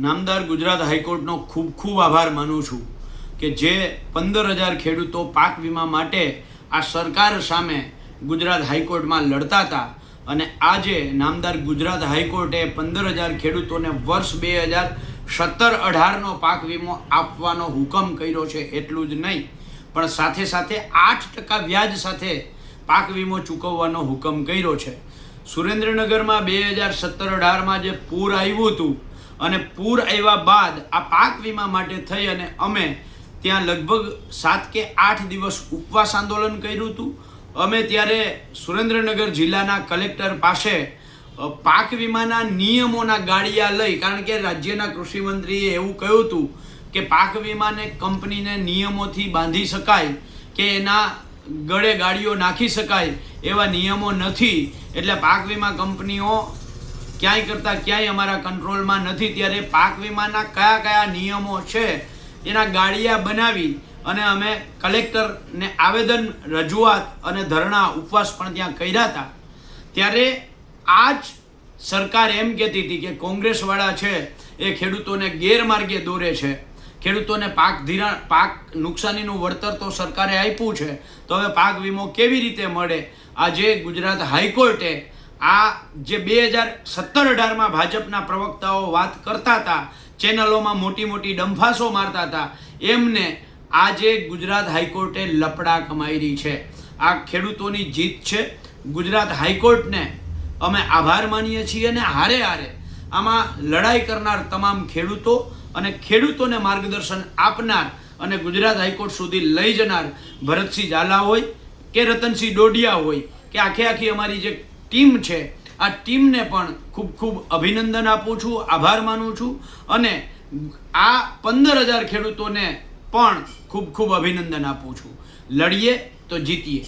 નામદાર ગુજરાત હાઈકોર્ટનો ખૂબ ખૂબ આભાર માનું છું કે જે પંદર હજાર ખેડૂતો પાક વીમા માટે આ સરકાર સામે ગુજરાત હાઈકોર્ટમાં લડતા હતા અને આજે નામદાર ગુજરાત હાઈકોર્ટે પંદર હજાર ખેડૂતોને વર્ષ બે હજાર સત્તર અઢારનો પાક વીમો આપવાનો હુકમ કર્યો છે એટલું જ નહીં, પણ સાથે સાથે આઠ ટકા વ્યાજ સાથે પાક વીમો ચૂકવવાનો હુકમ કર્યો છે. સુરેન્દ્રનગરમાં બે હજાર સત્તર અઢારમાં જે પૂર આવ્યું હતું અને પૂર આવ્યા બાદ આ પાક વીમા માટે થઈ અને અમે ત્યાં લગભગ સાત કે આઠ દિવસ ઉપવાસ આંદોલન કર્યું હતું. અમે ત્યારે સુરેન્દ્રનગર જિલ્લાના કલેક્ટર પાસે પાક વીમાના નિયમોના ગાડિયા લઈ, કારણ કે રાજ્યના કૃષિમંત્રીએ એવું કહ્યું હતું કે પાક વીમાને કંપનીને નિયમોથી બાંધી શકાય કે એના ગળે ગાડીઓ નાખી શકાય એવા નિયમો નથી. એટલે પાક વીમા કંપનીઓ ક્યાંય કરતાં ક્યાંય અમારા કંટ્રોલમાં નથી. ત્યારે પાક વીમાના કયા કયા નિયમો છે એના ગાળિયા બનાવી અને અમે કલેક્ટરને આવેદન રજૂઆત અને ધરણા ઉપવાસ પણ ત્યાં કર્યા હતા. ત્યારે આ જ સરકાર એમ કહેતી હતી કે કોંગ્રેસવાળા છે એ ખેડૂતોને ગેરમાર્ગે દોરે છે. ખેડૂતોને પાક ધિરાણ પાક નુકસાનીનું વળતર તો સરકારે આપ્યું છે. તો હવે પાક વીમો કેવી રીતે મળે? આજે ગુજરાત હાઈકોર્ટે આ જે બે હજાર સત્તર અઢારમાં ભાજપના પ્રવક્તાઓ વાત કરતા હતા, ચેનલોમાં મોટી મોટી ડંફાસો મારતા હતા, એમને આજે ગુજરાત હાઈકોર્ટે લપડા કમાઈ છે. આ ખેડૂતોની જીત છે. ગુજરાત હાઈકોર્ટને અમે આભાર માનીએ છીએ અને હારે હારે આમાં લડાઈ કરનાર તમામ ખેડૂતો અને ખેડૂતોને માર્ગદર્શન આપનાર અને ગુજરાત હાઈકોર્ટ સુધી લઈ જનાર ભરતસિંહ ઝાલા હોય કે રતનસિંહ ડોડિયા હોય કે આખે આખી અમારી જે ટીમ છે. આ ટીમને પણ ખૂબ ખૂબ અભિનંદન આપું છું, આભાર માનું છું અને આ પંદર હજાર ખેડૂતોને પણ ખૂબ ખૂબ અભિનંદન આપું છું. લડીએ તો જીતીએ.